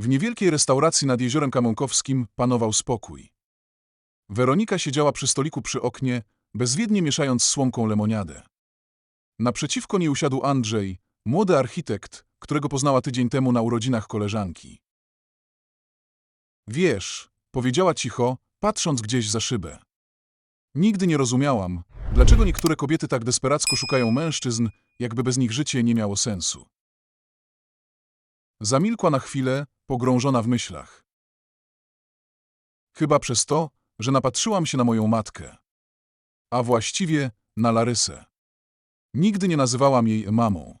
W niewielkiej restauracji nad jeziorem Kamąkowskim panował spokój. Weronika siedziała przy stoliku przy oknie, bezwiednie mieszając słomką lemoniadę. Naprzeciwko niej usiadł Andrzej, młody architekt, którego poznała tydzień temu na urodzinach koleżanki. Wiesz, powiedziała cicho, patrząc gdzieś za szybę. Nigdy nie rozumiałam, dlaczego niektóre kobiety tak desperacko szukają mężczyzn, jakby bez nich życie nie miało sensu. Zamilkła na chwilę, pogrążona w myślach. Chyba przez to, że napatrzyłam się na moją matkę. A właściwie na Larysę. Nigdy nie nazywałam jej mamą.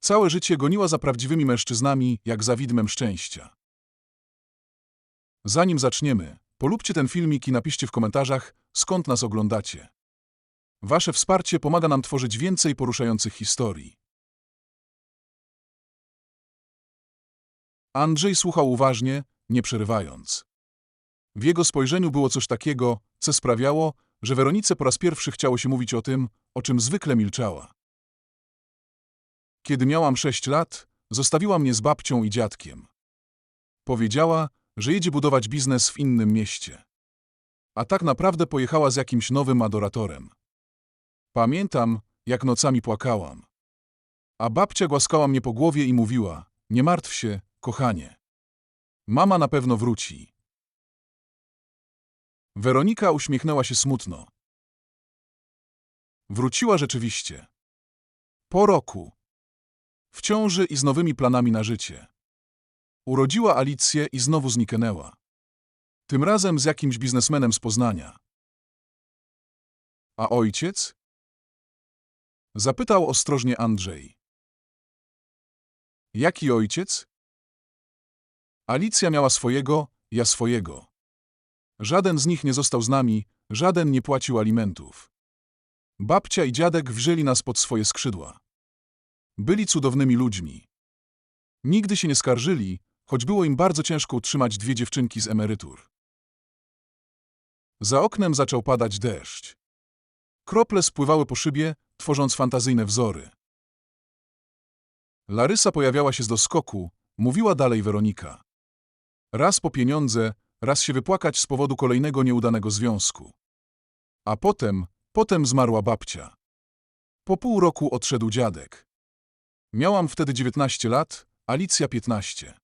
Całe życie goniła za prawdziwymi mężczyznami, jak za widmem szczęścia. Zanim zaczniemy, polubcie ten filmik i napiszcie w komentarzach, skąd nas oglądacie. Wasze wsparcie pomaga nam tworzyć więcej poruszających historii. Andrzej słuchał uważnie, nie przerywając. W jego spojrzeniu było coś takiego, co sprawiało, że Weronice po raz pierwszy chciało się mówić o tym, o czym zwykle milczała. Kiedy miałam sześć lat, zostawiła mnie z babcią i dziadkiem. Powiedziała, że jedzie budować biznes w innym mieście. A tak naprawdę pojechała z jakimś nowym adoratorem. Pamiętam, jak nocami płakałam. A babcia głaskała mnie po głowie i mówiła: Nie martw się, kochanie. Mama na pewno wróci. Weronika uśmiechnęła się smutno. Wróciła rzeczywiście. Po roku. W ciąży i z nowymi planami na życie. Urodziła Alicję i znowu zniknęła. Tym razem z jakimś biznesmenem z Poznania. A ojciec? Zapytał ostrożnie Andrzej. Jaki ojciec? Alicja miała swojego, ja swojego. Żaden z nich nie został z nami, żaden nie płacił alimentów. Babcia i dziadek wzięli nas pod swoje skrzydła. Byli cudownymi ludźmi. Nigdy się nie skarżyli, choć było im bardzo ciężko utrzymać dwie dziewczynki z emerytur. Za oknem zaczął padać deszcz. Krople spływały po szybie, tworząc fantazyjne wzory. Larysa pojawiała się z doskoku, mówiła dalej Weronika. Raz po pieniądze, raz się wypłakać z powodu kolejnego nieudanego związku. A potem, potem zmarła babcia. Po pół roku odszedł dziadek. Miałam wtedy 19 lat, Alicja 15.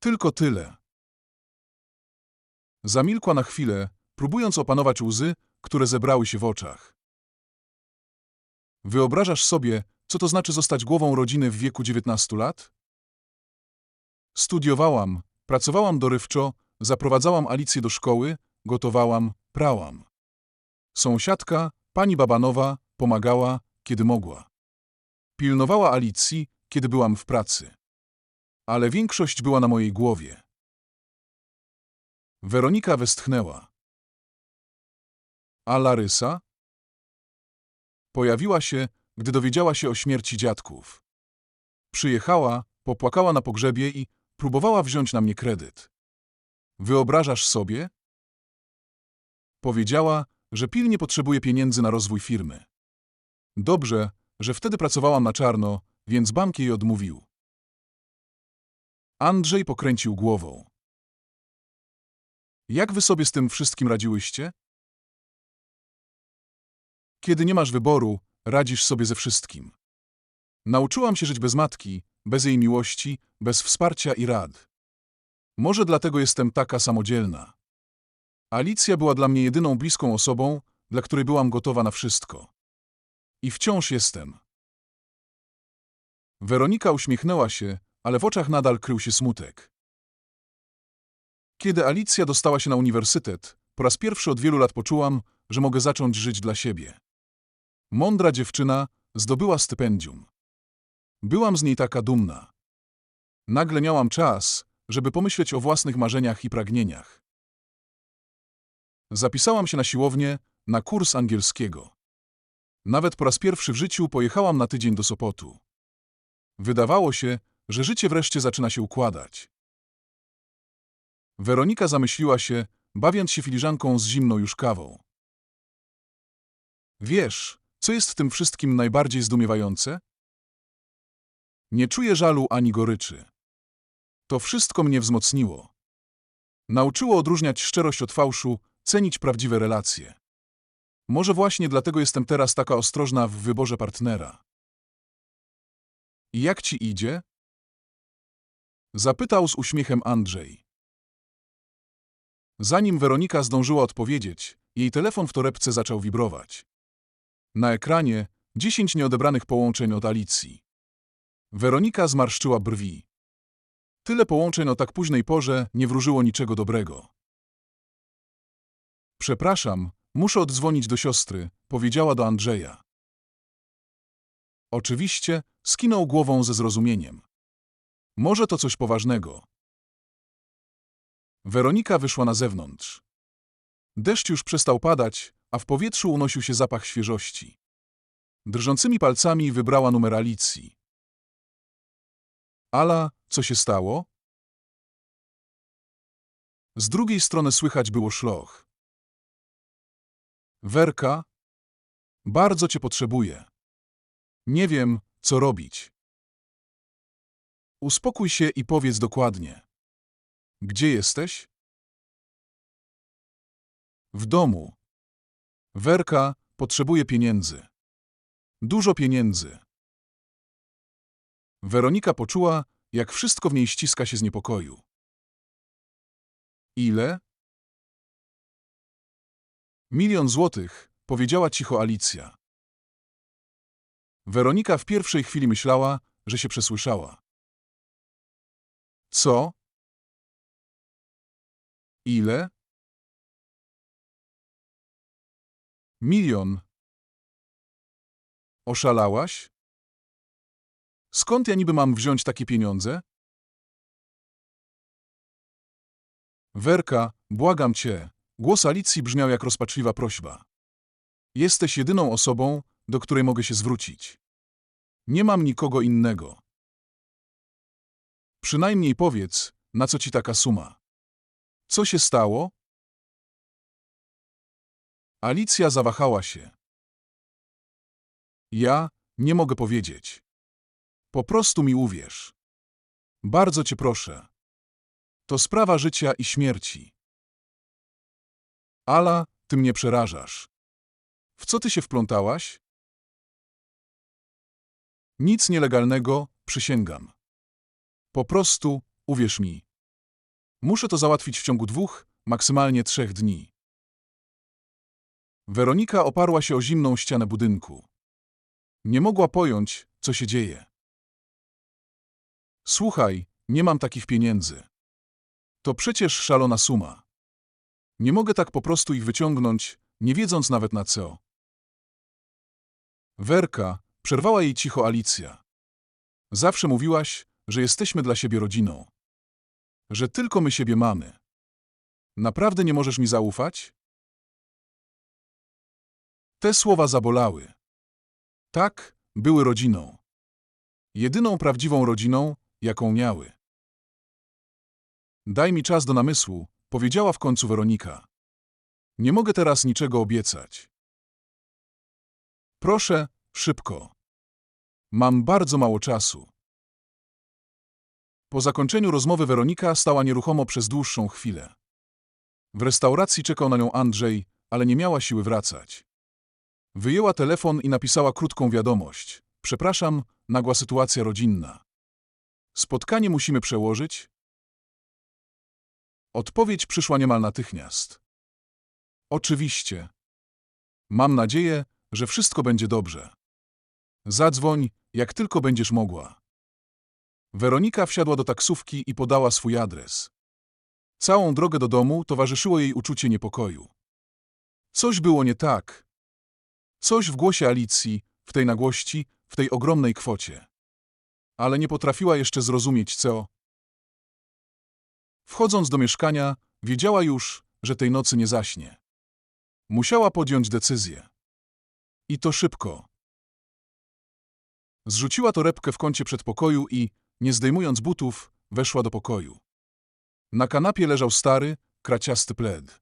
Tylko tyle. Zamilkła na chwilę, próbując opanować łzy, które zebrały się w oczach. Wyobrażasz sobie, co to znaczy zostać głową rodziny w wieku 19 lat? Studiowałam, pracowałam dorywczo, zaprowadzałam Alicję do szkoły, gotowałam, prałam. Sąsiadka, pani Babanowa, pomagała, kiedy mogła. Pilnowała Alicji, kiedy byłam w pracy. Ale większość była na mojej głowie. Weronika westchnęła. A Larysa? Pojawiła się, gdy dowiedziała się o śmierci dziadków. Przyjechała, popłakała na pogrzebie i próbowała wziąć na mnie kredyt. Wyobrażasz sobie? Powiedziała, że pilnie potrzebuje pieniędzy na rozwój firmy. Dobrze, że wtedy pracowałam na czarno, więc bank jej odmówił. Andrzej pokręcił głową. Jak wy sobie z tym wszystkim radziłyście? Kiedy nie masz wyboru, radzisz sobie ze wszystkim. Nauczyłam się żyć bez matki, bez jej miłości, bez wsparcia i rad. Może dlatego jestem taka samodzielna. Alicja była dla mnie jedyną bliską osobą, dla której byłam gotowa na wszystko. I wciąż jestem. Weronika uśmiechnęła się, ale w oczach nadal krył się smutek. Kiedy Alicja dostała się na uniwersytet, po raz pierwszy od wielu lat poczułam, że mogę zacząć żyć dla siebie. Mądra dziewczyna zdobyła stypendium. Byłam z niej taka dumna. Nagle miałam czas, żeby pomyśleć o własnych marzeniach i pragnieniach. Zapisałam się na siłownię, na kurs angielskiego. Nawet po raz pierwszy w życiu pojechałam na tydzień do Sopotu. Wydawało się, że życie wreszcie zaczyna się układać. Weronika zamyśliła się, bawiąc się filiżanką z zimną już kawą. Wiesz, co jest w tym wszystkim najbardziej zdumiewające? Nie czuję żalu ani goryczy. To wszystko mnie wzmocniło. Nauczyło odróżniać szczerość od fałszu, cenić prawdziwe relacje. Może właśnie dlatego jestem teraz taka ostrożna w wyborze partnera. I jak ci idzie? Zapytał z uśmiechem Andrzej. Zanim Weronika zdążyła odpowiedzieć, jej telefon w torebce zaczął wibrować. Na ekranie 10 nieodebranych połączeń od Alicji. Weronika zmarszczyła brwi. Tyle połączeń o tak późnej porze nie wróżyło niczego dobrego. Przepraszam, muszę oddzwonić do siostry, powiedziała do Andrzeja. Oczywiście, skinął głową ze zrozumieniem. Może to coś poważnego. Weronika wyszła na zewnątrz. Deszcz już przestał padać, a w powietrzu unosił się zapach świeżości. Drżącymi palcami wybrała numer Alicji. Ala, co się stało? Z drugiej strony słychać było szloch. Werka, bardzo cię potrzebuję. Nie wiem, co robić. Uspokój się i powiedz dokładnie. Gdzie jesteś? W domu. Werka potrzebuje pieniędzy. Dużo pieniędzy. Weronika poczuła, jak wszystko w niej ściska się z niepokoju. Ile? Milion złotych, powiedziała cicho Alicja. Weronika w pierwszej chwili myślała, że się przesłyszała. Co? Ile? Milion. Oszalałaś? Skąd ja niby mam wziąć takie pieniądze? Werka, błagam cię. Głos Alicji brzmiał jak rozpaczliwa prośba. Jesteś jedyną osobą, do której mogę się zwrócić. Nie mam nikogo innego. Przynajmniej powiedz, na co ci taka suma. Co się stało? Alicja zawahała się. Ja nie mogę powiedzieć. Po prostu mi uwierz. Bardzo cię proszę. To sprawa życia i śmierci. Ala, ty mnie przerażasz. W co ty się wplątałaś? Nic nielegalnego, przysięgam. Po prostu, uwierz mi. Muszę to załatwić w ciągu dwóch, maksymalnie trzech dni. Weronika oparła się o zimną ścianę budynku. Nie mogła pojąć, co się dzieje. Słuchaj, nie mam takich pieniędzy. To przecież szalona suma. Nie mogę tak po prostu ich wyciągnąć, nie wiedząc nawet na co. Werka, przerwała jej cicho Alicja. Zawsze mówiłaś, że jesteśmy dla siebie rodziną. Że tylko my siebie mamy. Naprawdę nie możesz mi zaufać? Te słowa zabolały. Tak, były rodziną. Jedyną prawdziwą rodziną, jaką miały. Daj mi czas do namysłu, powiedziała w końcu Weronika. Nie mogę teraz niczego obiecać. Proszę, szybko. Mam bardzo mało czasu. Po zakończeniu rozmowy Weronika stała nieruchomo przez dłuższą chwilę. W restauracji czekał na nią Andrzej, ale nie miała siły wracać. Wyjęła telefon i napisała krótką wiadomość. Przepraszam, nagła sytuacja rodzinna. Spotkanie musimy przełożyć? Odpowiedź przyszła niemal natychmiast. Oczywiście. Mam nadzieję, że wszystko będzie dobrze. Zadzwoń, jak tylko będziesz mogła. Weronika wsiadła do taksówki i podała swój adres. Całą drogę do domu towarzyszyło jej uczucie niepokoju. Coś było nie tak. Coś w głosie Alicji, w tej nagłości, w tej ogromnej kwocie. Ale nie potrafiła jeszcze zrozumieć, co. Wchodząc do mieszkania, wiedziała już, że tej nocy nie zaśnie. Musiała podjąć decyzję. I to szybko. Zrzuciła torebkę w kącie przedpokoju i, nie zdejmując butów, weszła do pokoju. Na kanapie leżał stary, kraciasty pled.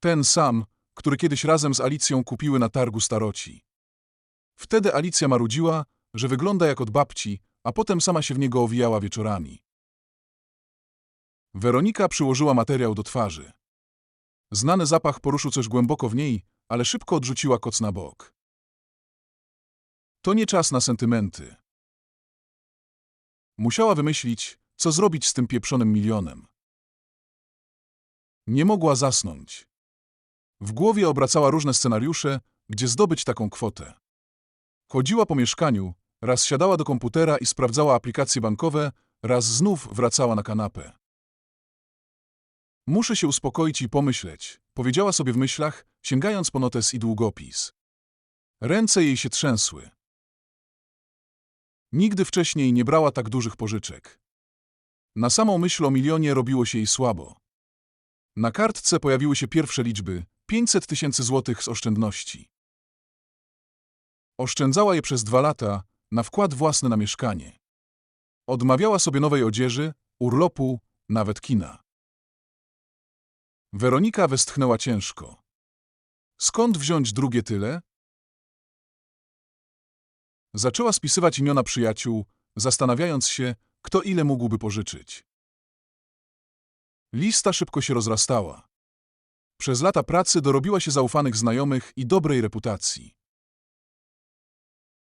Ten sam, który kiedyś razem z Alicją kupiły na targu staroci. Wtedy Alicja marudziła, że wygląda jak od babci, a potem sama się w niego owijała wieczorami. Weronika przyłożyła materiał do twarzy. Znany zapach poruszył coś głęboko w niej, ale szybko odrzuciła koc na bok. To nie czas na sentymenty. Musiała wymyślić, co zrobić z tym pieprzonym milionem. Nie mogła zasnąć. W głowie obracała różne scenariusze, gdzie zdobyć taką kwotę. Chodziła po mieszkaniu, raz siadała do komputera i sprawdzała aplikacje bankowe, raz znów wracała na kanapę. Muszę się uspokoić i pomyśleć, powiedziała sobie w myślach, sięgając po notes i długopis. Ręce jej się trzęsły. Nigdy wcześniej nie brała tak dużych pożyczek. Na samą myśl o milionie robiło się jej słabo. Na kartce pojawiły się pierwsze liczby 500 tysięcy złotych z oszczędności. Oszczędzała je przez dwa lata na wkład własny na mieszkanie. Odmawiała sobie nowej odzieży, urlopu, nawet kina. Weronika westchnęła ciężko. Skąd wziąć drugie tyle? Zaczęła spisywać imiona przyjaciół, zastanawiając się, kto ile mógłby pożyczyć. Lista szybko się rozrastała. Przez lata pracy dorobiła się zaufanych znajomych i dobrej reputacji.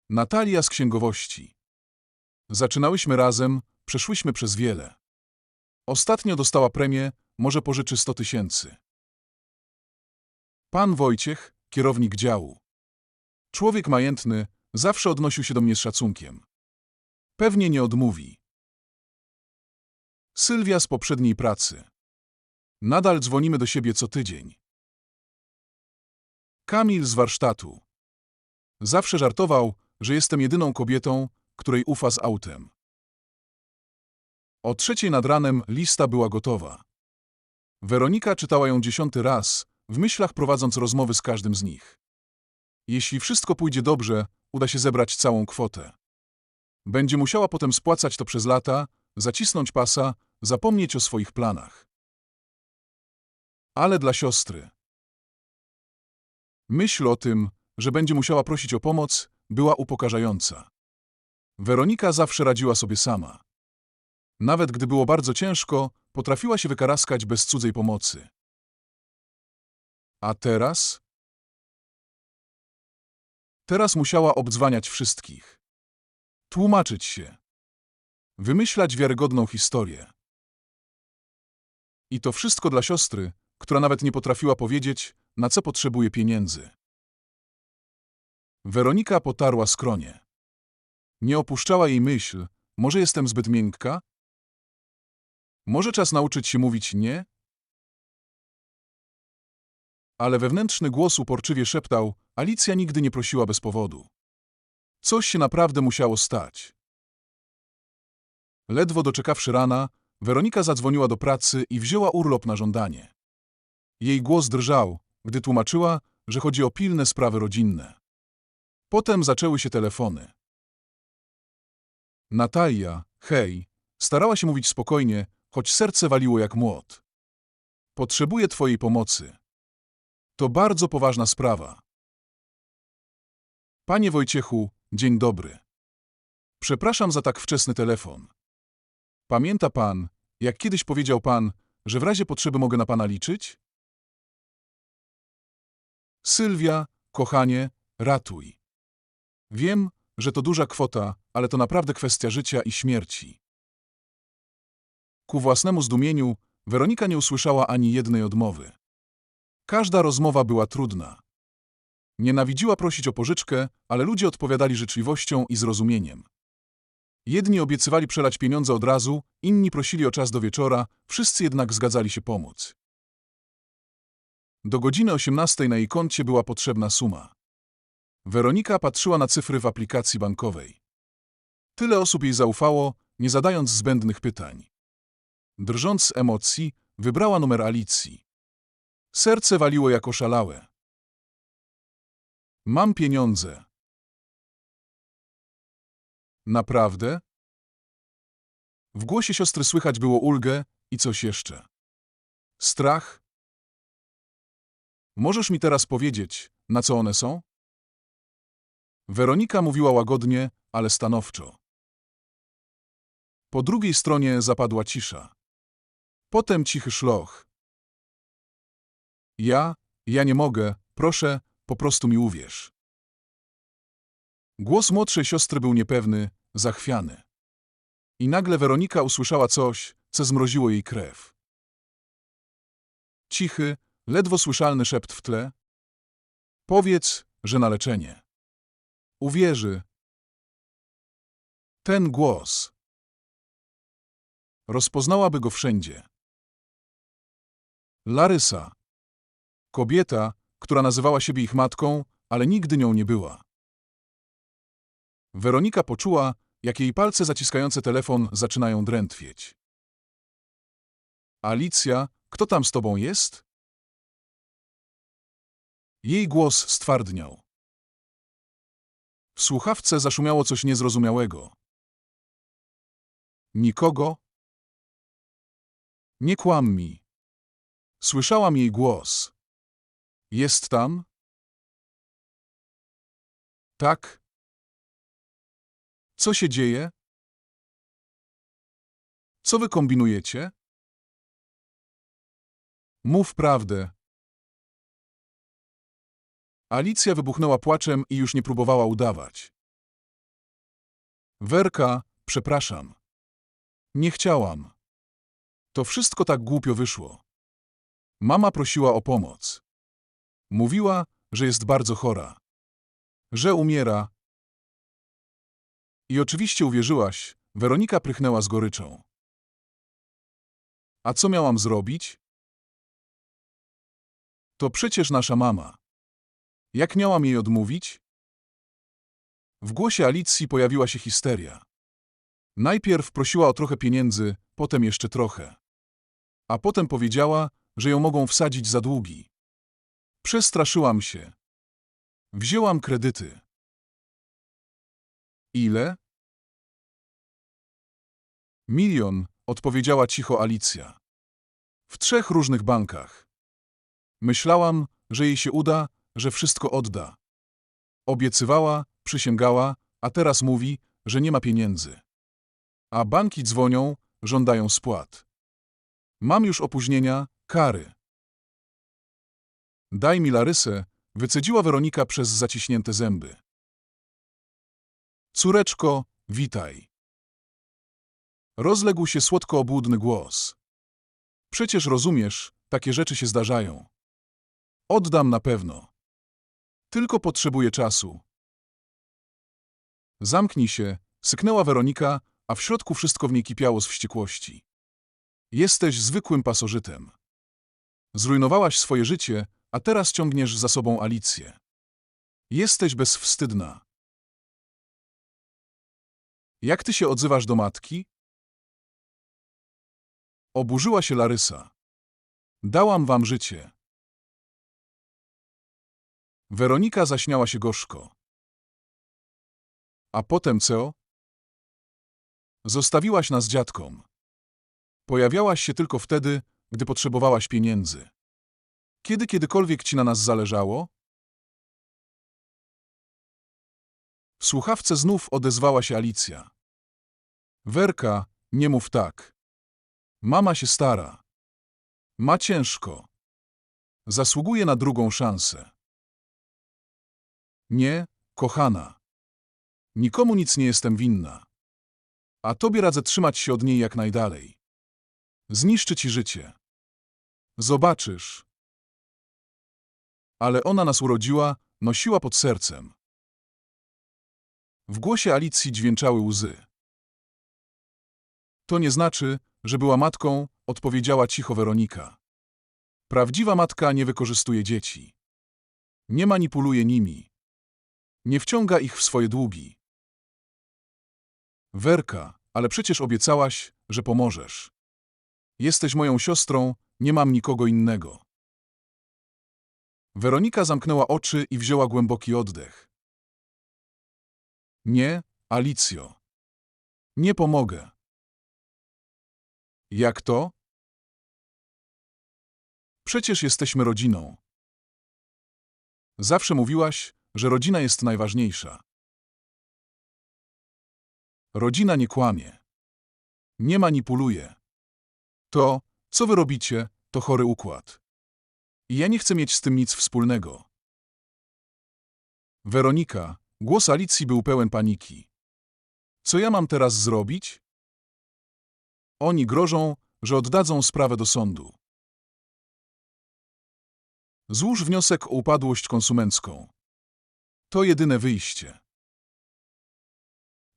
Natalia z księgowości. Zaczynałyśmy razem, przeszłyśmy przez wiele. Ostatnio dostała premię, może pożyczy 100 tysięcy. Pan Wojciech, kierownik działu. Człowiek majętny, zawsze odnosił się do mnie z szacunkiem. Pewnie nie odmówi. Sylwia z poprzedniej pracy. Nadal dzwonimy do siebie co tydzień. Kamil z warsztatu. Zawsze żartował, że jestem jedyną kobietą, której ufa z autem. O trzeciej nad ranem lista była gotowa. Weronika czytała ją dziesiąty raz, w myślach prowadząc rozmowy z każdym z nich. Jeśli wszystko pójdzie dobrze, uda się zebrać całą kwotę. Będzie musiała potem spłacać to przez lata, zacisnąć pasa, zapomnieć o swoich planach. Ale dla siostry. Myśl o tym, że będzie musiała prosić o pomoc, była upokarzająca. Weronika zawsze radziła sobie sama. Nawet gdy było bardzo ciężko, potrafiła się wykaraskać bez cudzej pomocy. A teraz? Teraz musiała obdzwaniać wszystkich. Tłumaczyć się. Wymyślać wiarygodną historię. I to wszystko dla siostry, która nawet nie potrafiła powiedzieć, na co potrzebuje pieniędzy. Weronika potarła skronie. Nie opuszczała jej myśl, może jestem zbyt miękka? Może czas nauczyć się mówić nie? Ale wewnętrzny głos uporczywie szeptał, Alicja nigdy nie prosiła bez powodu. Coś się naprawdę musiało stać. Ledwo doczekawszy rana, Weronika zadzwoniła do pracy i wzięła urlop na żądanie. Jej głos drżał, gdy tłumaczyła, że chodzi o pilne sprawy rodzinne. Potem zaczęły się telefony. Natalia, hej, starała się mówić spokojnie, choć serce waliło jak młot. Potrzebuję twojej pomocy. To bardzo poważna sprawa. Panie Wojciechu, dzień dobry. Przepraszam za tak wczesny telefon. Pamięta pan, jak kiedyś powiedział pan, że w razie potrzeby mogę na pana liczyć? Sylwia, kochanie, ratuj. Wiem, że to duża kwota, ale to naprawdę kwestia życia i śmierci. Ku własnemu zdumieniu, Weronika nie usłyszała ani jednej odmowy. Każda rozmowa była trudna. Nienawidziła prosić o pożyczkę, ale ludzie odpowiadali życzliwością i zrozumieniem. Jedni obiecywali przelać pieniądze od razu, inni prosili o czas do wieczora, wszyscy jednak zgadzali się pomóc. Do godziny 18 na jej koncie była potrzebna suma. Weronika patrzyła na cyfry w aplikacji bankowej. Tyle osób jej zaufało, nie zadając zbędnych pytań. Drżąc z emocji, wybrała numer Alicji. Serce waliło jak oszalałe. Mam pieniądze. Naprawdę? W głosie siostry słychać było ulgę i coś jeszcze. Strach? Możesz mi teraz powiedzieć, na co one są? Weronika mówiła łagodnie, ale stanowczo. Po drugiej stronie zapadła cisza. Potem cichy szloch. Ja, ja nie mogę, proszę, po prostu mi uwierz. Głos młodszej siostry był niepewny, zachwiany. I nagle Weronika usłyszała coś, co zmroziło jej krew. Cichy, ledwo słyszalny szept w tle. Powiedz, że na leczenie. Uwierzy. Ten głos. Rozpoznałaby go wszędzie. Larysa. Kobieta, która nazywała siebie ich matką, ale nigdy nią nie była. Weronika poczuła, jak jej palce zaciskające telefon zaczynają drętwieć. Alicja, kto tam z tobą jest? Jej głos stwardniał. W słuchawce zaszumiało coś niezrozumiałego. Nikogo? Nie kłam mi. Słyszałam jej głos. Jest tam? Tak? Co się dzieje? Co wy kombinujecie? Mów prawdę. Alicja wybuchnęła płaczem i już nie próbowała udawać. Werka, przepraszam. Nie chciałam. To wszystko tak głupio wyszło. Mama prosiła o pomoc. Mówiła, że jest bardzo chora. Że umiera. I oczywiście uwierzyłaś, Weronika prychnęła z goryczą. A co miałam zrobić? To przecież nasza mama. Jak miałam jej odmówić? W głosie Alicji pojawiła się histeria. Najpierw prosiła o trochę pieniędzy, potem jeszcze trochę. A potem powiedziała, że ją mogą wsadzić za długi. Przestraszyłam się. Wzięłam kredyty. Ile? Milion, odpowiedziała cicho Alicja. W trzech różnych bankach. Myślałam, że jej się uda, że wszystko odda. Obiecywała, przysięgała, a teraz mówi, że nie ma pieniędzy. A banki dzwonią, żądają spłat. Mam już opóźnienia, kary. Daj mi Larysę, wycedziła Weronika przez zaciśnięte zęby. Córeczko, witaj. Rozległ się słodko obłudny głos. Przecież rozumiesz, takie rzeczy się zdarzają. Oddam na pewno. Tylko potrzebuję czasu. Zamknij się, syknęła Weronika, a w środku wszystko w niej kipiało z wściekłości. Jesteś zwykłym pasożytem. Zrujnowałaś swoje życie, a teraz ciągniesz za sobą Alicję. Jesteś bezwstydna. Jak ty się odzywasz do matki? Oburzyła się Larysa. Dałam wam życie. Weronika zaśmiała się gorzko. A potem co? Zostawiłaś nas dziadkom. Pojawiałaś się tylko wtedy, gdy potrzebowałaś pieniędzy. Kiedy kiedykolwiek ci na nas zależało? W słuchawce znów odezwała się Alicja. Werka, nie mów tak. Mama się stara. Ma ciężko. Zasługuje na drugą szansę. Nie, kochana. Nikomu nic nie jestem winna. A tobie radzę trzymać się od niej jak najdalej. Zniszczy ci życie. Zobaczysz. Ale ona nas urodziła, nosiła pod sercem. W głosie Alicji dźwięczały łzy. To nie znaczy, że była matką, odpowiedziała cicho Weronika. Prawdziwa matka nie wykorzystuje dzieci. Nie manipuluje nimi. Nie wciąga ich w swoje długi. Werka, ale przecież obiecałaś, że pomożesz. Jesteś moją siostrą, nie mam nikogo innego. Weronika zamknęła oczy i wzięła głęboki oddech. Nie, Alicjo. Nie pomogę. Jak to? Przecież jesteśmy rodziną. Zawsze mówiłaś, że rodzina jest najważniejsza. Rodzina nie kłamie. Nie manipuluje. To, Co wy robicie, to chory układ. I ja nie chcę mieć z tym nic wspólnego. Weronika, głos Alicji był pełen paniki. Co ja mam teraz zrobić? Oni grożą, że oddadzą sprawę do sądu. Złóż wniosek o upadłość konsumencką. To jedyne wyjście.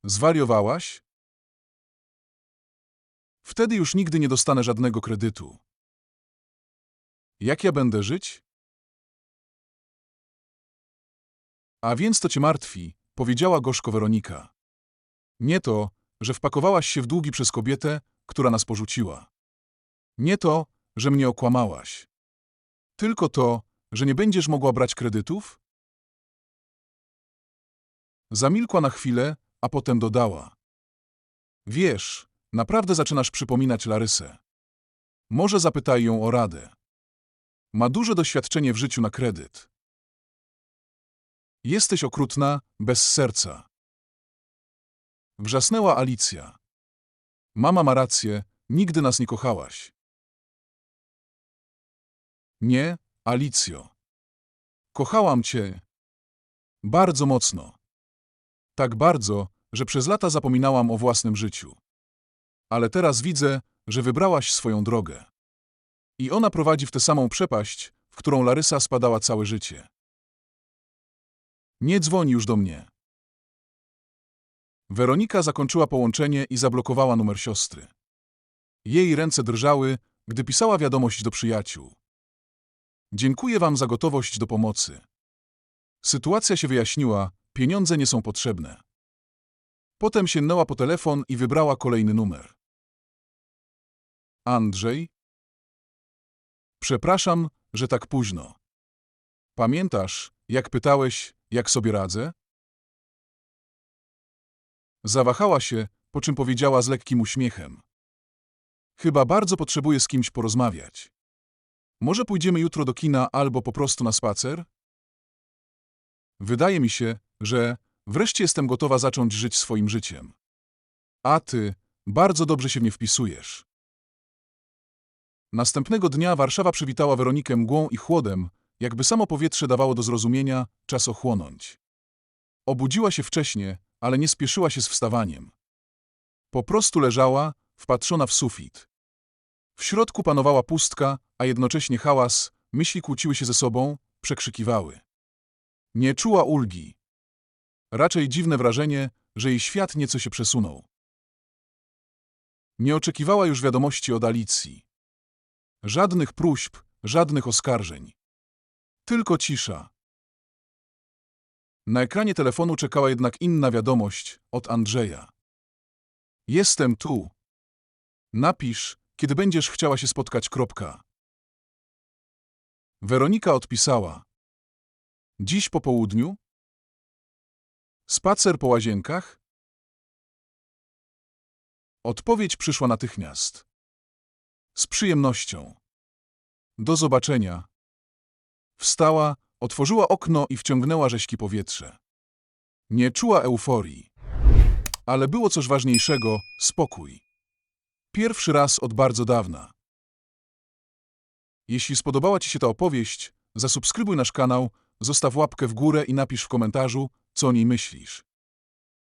Zwariowałaś? Wtedy już nigdy nie dostanę żadnego kredytu. Jak ja będę żyć? A więc to cię martwi, powiedziała gorzko Weronika. Nie to, że wpakowałaś się w długi przez kobietę, która nas porzuciła. Nie to, że mnie okłamałaś. Tylko to, że nie będziesz mogła brać kredytów? Zamilkła na chwilę, a potem dodała. Wiesz, naprawdę zaczynasz przypominać Larysę. Może zapytaj ją o radę. Ma duże doświadczenie w życiu na kredyt. Jesteś okrutna, bez serca. Wrzasnęła Alicja. Mama ma rację, nigdy nas nie kochałaś. Nie, Alicjo. Kochałam cię. Bardzo mocno. Tak bardzo, że przez lata zapominałam o własnym życiu. Ale teraz widzę, że wybrałaś swoją drogę. I ona prowadzi w tę samą przepaść, w którą Larysa spadała całe życie. Nie dzwoni już do mnie. Weronika zakończyła połączenie i zablokowała numer siostry. Jej ręce drżały, gdy pisała wiadomość do przyjaciół. Dziękuję wam za gotowość do pomocy. Sytuacja się wyjaśniła, pieniądze nie są potrzebne. Potem sięgnęła po telefon i wybrała kolejny numer. Andrzej? Przepraszam, że tak późno. Pamiętasz, jak pytałeś, jak sobie radzę? Zawahała się, po czym powiedziała z lekkim uśmiechem. Chyba bardzo potrzebuję z kimś porozmawiać. Może pójdziemy jutro do kina albo po prostu na spacer? Wydaje mi się, że wreszcie jestem gotowa zacząć żyć swoim życiem. A ty bardzo dobrze się w nie wpisujesz. Następnego dnia Warszawa przywitała Weronikę mgłą i chłodem, jakby samo powietrze dawało do zrozumienia, czas ochłonąć. Obudziła się wcześnie, ale nie spieszyła się z wstawaniem. Po prostu leżała, wpatrzona w sufit. W środku panowała pustka, a jednocześnie hałas, myśli kłóciły się ze sobą, przekrzykiwały. Nie czuła ulgi. Raczej dziwne wrażenie, że jej świat nieco się przesunął. Nie oczekiwała już wiadomości od Alicji. Żadnych próśb, żadnych oskarżeń. Tylko cisza. Na ekranie telefonu czekała jednak inna wiadomość od Andrzeja. Jestem tu. Napisz, kiedy będziesz chciała się spotkać. Kropka. Weronika odpisała. Dziś po południu? Spacer po łazienkach? Odpowiedź przyszła natychmiast. Z przyjemnością. Do zobaczenia. Wstała, otworzyła okno i wciągnęła rześki powietrze. Nie czuła euforii. Ale było coś ważniejszego spokój. Pierwszy raz od bardzo dawna. Jeśli spodobała Ci się ta opowieść, zasubskrybuj nasz kanał, zostaw łapkę w górę i napisz w komentarzu, co o myślisz.